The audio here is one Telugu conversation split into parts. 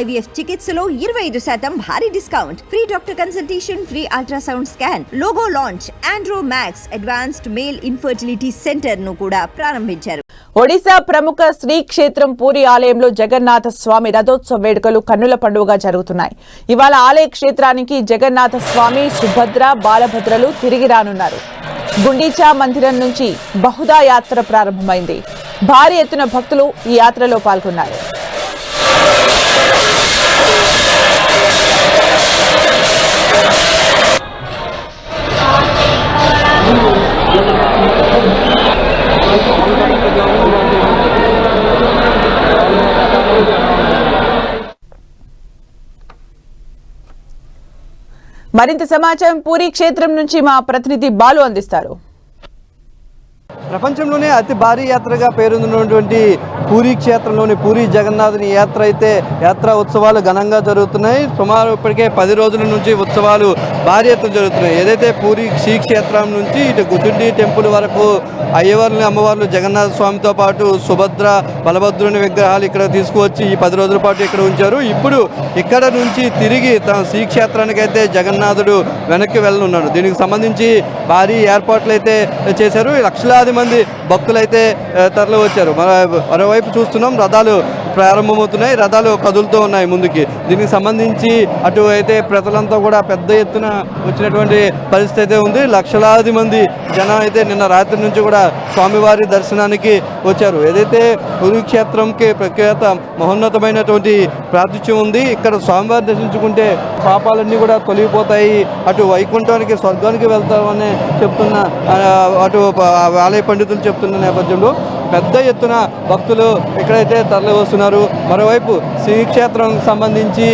ఐవీఎఫ్ చికిత్సలో ఇరవై ఐదు శాతం భారీ discount. Free doctor consultation free ultrasound scan logo launch Andro Max advanced male infertility సెంటర్ను కూడా ప్రారంభించారు. ఒడిశా ప్రముఖ శ్రీ క్షేత్రం పూరి ఆలయంలో జగన్నాథ స్వామి రథోత్సవ వేడుకలు కన్నుల పండుగగా జరుగుతున్నాయి. ఇవాళ ఆలయ క్షేత్రానికి జగన్నాథ స్వామి సుభద్ర బాలభద్రలు తిరిగి రానున్నారు. గుండీచా మందిరం నుంచి బహుదా యాత్ర ప్రారంభమైంది. భారీ ఎత్తున భక్తులు ఈ యాత్రలో పాల్గొన్నారు. మరింత సమాచారం పూరి క్షేత్రం నుంచి మా ప్రతినిధి బాలు అందిస్తారు. ప్రపంచంలోనే అతి భారీ యాత్రగా పేరొందినటువంటి పూరి క్షేత్రంలోని పూరి జగన్నాథుని యాత్ర అయితే యాత్రా ఉత్సవాలు ఘనంగా జరుగుతున్నాయి. సుమారు ఇప్పటికే పది రోజుల నుంచి ఉత్సవాలు భారీ ఎత్తున జరుగుతున్నాయి. ఏదైతే పూరి శ్రీ క్షేత్రం నుంచి ఇటు గుతుండి టెంపుల్ వరకు అయ్యవార్లు అమ్మవార్లు జగన్నాథ స్వామితో పాటు సుభద్ర బలభద్రుని విగ్రహాలు ఇక్కడ తీసుకువచ్చి ఈ పది రోజుల పాటు ఇక్కడ ఉంచారు. ఇప్పుడు ఇక్కడ నుంచి తిరిగి తన శ్రీక్షేత్రానికి అయితే జగన్నాథుడు వెనక్కి వెళ్ళనున్నాడు. దీనికి సంబంధించి భారీ ఏర్పాట్లు అయితే చేశారు. లక్షలాది మంది భక్తులైతే తరలి వచ్చారు మన మరోవైపు చూస్తున్నాం రథాలు ప్రారంభమవుతున్నాయి. రథాలు కదులుతూ ఉన్నాయి ముందుకి. దీనికి సంబంధించి అటు అయితే ప్రజలంతా కూడా పెద్ద ఎత్తున వచ్చినటువంటి పరిస్థితి అయితే ఉంది. లక్షలాది మంది జనం అయితే నిన్న రాత్రి నుంచి కూడా స్వామివారి దర్శనానికి వచ్చారు. ఏదైతే కురుక్షేత్రంకి ప్రఖ్యాత మహోన్నతమైనటువంటి ప్రాతిథ్యం ఉంది ఇక్కడ స్వామివారి దర్శించుకుంటే పాపాలన్నీ కూడా తొలగిపోతాయి. అటు వైకుంఠానికి స్వర్గానికి వెళ్తామని చెప్తున్న అటు ఆలయ పండితులు చెప్తున్న నేపథ్యంలో పెద్ద ఎత్తున భక్తులు ఇక్కడైతే తరలి వస్తున్నారు మరోవైపు శ్రీక్షేత్రం సంబంధించి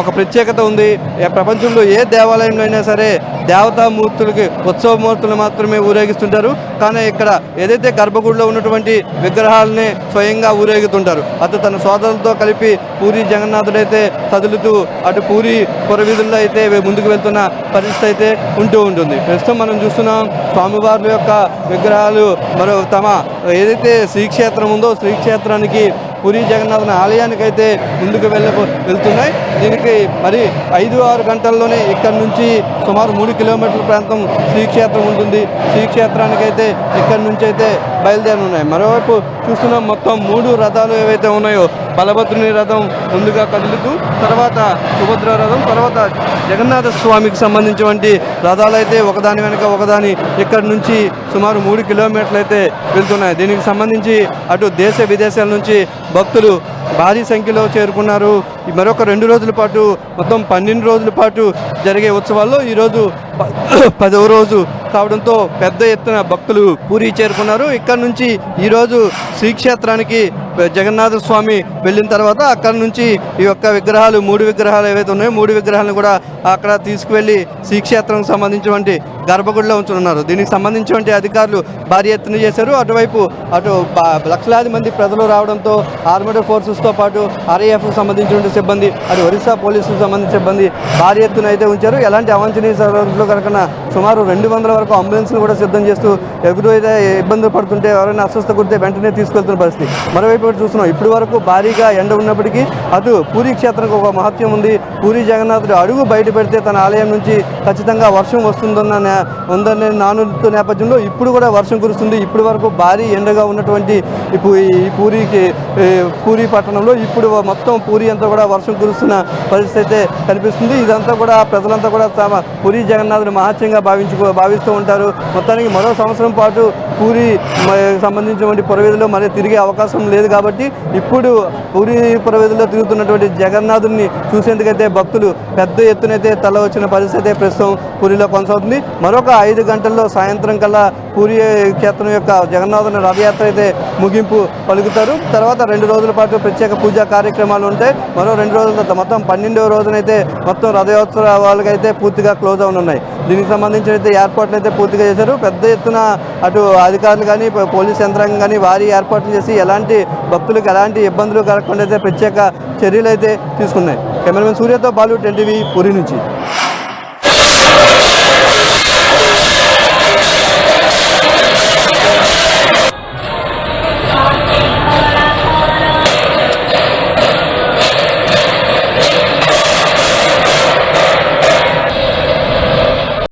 ఒక ప్రత్యేకత ఉంది. ప్రపంచంలో ఏ దేవాలయంలో అయినా సరే దేవతామూర్తులకి ఉత్సవమూర్తులు మాత్రమే ఊరేగిస్తుంటారు. కానీ ఇక్కడ ఏదైతే గర్భగుడిలో ఉన్నటువంటి విగ్రహాలని స్వయంగా ఊరేగుతుంటారు. అటు తన సోదరులతో కలిపి పూరి జగన్నాథుడైతే కదులుతూ అటు పూరి పురవీధుల్లో అయితే ముందుకు వెళ్తున్న పరిస్థితి అయితే ఉంటూ ఉంటుంది. ప్రస్తుతం మనం చూస్తున్నాం స్వామివార్ల యొక్క విగ్రహాలు మరో తమ ఏదైతే శ్రీక్షేత్రం ఉందో శ్రీక్షేత్రానికి పూరి జగన్నాథుని ఆలయానికి అయితే ముందుకు వెళ్ళ వెళ్తున్నాయి. దీనికి మరి ఐదు ఆరు గంటల్లోనే ఇక్కడ నుంచి సుమారు మూడు కిలోమీటర్ల ప్రాంతం శ్రీక్షేత్రం ఉంటుంది. శ్రీక్షేత్రానికి అయితే ఇక్కడ నుంచి అయితే బయలుదేరనున్నాయి. మరోవైపు చూస్తున్నాం మొత్తం మూడు రథాలు ఏవైతే ఉన్నాయో బలభద్రుని రథం ముందుగా కదులుతూ తర్వాత సుభద్ర రథం తర్వాత జగన్నాథ స్వామికి సంబంధించినటువంటి రథాలు అయితే ఒకదాని వెనుక ఒకదాని ఇక్కడ నుంచి సుమారు మూడు కిలోమీటర్లు అయితే వెళ్తున్నాయి. దీనికి సంబంధించి అటు దేశ విదేశాల నుంచి భక్తులు భారీ సంఖ్యలో చేరుకున్నారు. ఈ మరొక రెండు రోజుల పాటు మొత్తం పన్నెండు రోజుల పాటు జరిగే ఉత్సవాల్లో ఈరోజు ప- పదవ రోజు కావడంతో పెద్ద ఎత్తున భక్తులు పూరి చేరుకున్నారు. ఇక్కడ నుంచి ఈరోజు శ్రీక్షేత్రానికి జగన్నాథ స్వామి వెళ్ళిన తర్వాత అక్కడ నుంచి ఈ యొక్క విగ్రహాలు మూడు విగ్రహాలు ఏవైతే ఉన్నాయో మూడు విగ్రహాలను కూడా అక్కడ తీసుకువెళ్ళి శ్రీక్షేత్రం సంబంధించినటువంటి గర్భగుడిలో ఉంచనున్నారు. దీనికి సంబంధించినటువంటి అధికారులు భారీ ఎత్తున చేశారు. అటువైపు అటు లక్షలాది మంది ప్రజలు రావడంతో ఆర్మడ్ ఫోర్సెస్తో పాటు ఆర్ఏఎఫ్ సంబంధించిన సిబ్బంది అటు ఒరిస్సా పోలీసులకు సంబంధించిన సిబ్బంది భారీ ఎత్తున అయితే ఉంచారు. ఎలాంటి అవాంఛనీయ సరళలో కనుక సుమారు రెండు వందల వరకు అంబులెన్స్ను కూడా సిద్ధం చేస్తూ ఎగురు అయితే ఇబ్బందులు పడుతుంటే ఎవరైనా అస్వస్థ కుడితే వెంటనే తీసుకెళ్తున్న పరిస్థితి. మరోవైపు చూస్తున్నాం. ఇప్పటి వరకు భారీగా ఎండ ఉన్నప్పటికీ అటు పూరి క్షేత్రానికి ఒక మహత్యం ఉంది. పూరి జగన్నాథుడు అడుగు బయట పెడితే తన ఆలయం నుంచి ఖచ్చితంగా వర్షం వస్తుందన్న నే- ఉందని నానుతో నేపథ్యంలో ఇప్పుడు కూడా వర్షం కురుస్తుంది. ఇప్పటి వరకు భారీ ఎండగా ఉన్నటువంటి ఈ ఈ పూరికి పూరి పట్టణంలో ఇప్పుడు మొత్తం పూరి అంతా కూడా వర్షం కురుస్తున్న పరిస్థితి అయితే కనిపిస్తుంది. ఇదంతా కూడా ప్రజలంతా కూడా తమ పూరి జగన్నాథుని మహత్యంగా భావించుకో భావిస్తూ ఉంటారు. మొత్తానికి మరో సంవత్సరం పాటు పూరి సంబంధించినటువంటి పురవేదిలో మరి తిరిగే అవకాశం లేదు కాబట్టి ఇప్పుడు పూరి పురవేదిలో తిరుగుతున్నటువంటి జగన్నాథుని చూసేందుకైతే భక్తులు పెద్ద ఎత్తునైతే తల వచ్చిన పరిస్థితి అయితే ప్రస్తుతం పూరిలో కొనసాగుతుంది. మరొక ఐదు గంటల్లో సాయంత్రం కల్లా పూరి క్షేత్రం యొక్క జగన్నాథుని రథయాత్ర అయితే ముగింపు పలుకుతారు. తర్వాత రెండు రోజుల పాటు ప్రత్యేక పూజా కార్యక్రమాలు ఉంటాయి. మరో రెండు రోజుల మొత్తం పన్నెండవ రోజునైతే మొత్తం రథయోత్సవాలకైతే పూర్తిగా క్లోజ్ ఉన్నాయి దీనికి సంబంధించిన అయితే ఏర్పాట్లు అయితే పూర్తిగా చేశారు. పెద్ద ఎత్తున అటు అధికారులు కానీ పోలీస్ యంత్రాంగం కానీ వారి ఏర్పాట్లు చేసి ఎలాంటి భక్తులకు ఎలాంటి ఇబ్బందులు కలగకుండా అయితే ప్రత్యేక చర్యలు అయితే తీసుకున్నాయి. కెమెరామెన్ సూర్యతో బాలు టెన్ టీవీ పూరి నుంచి.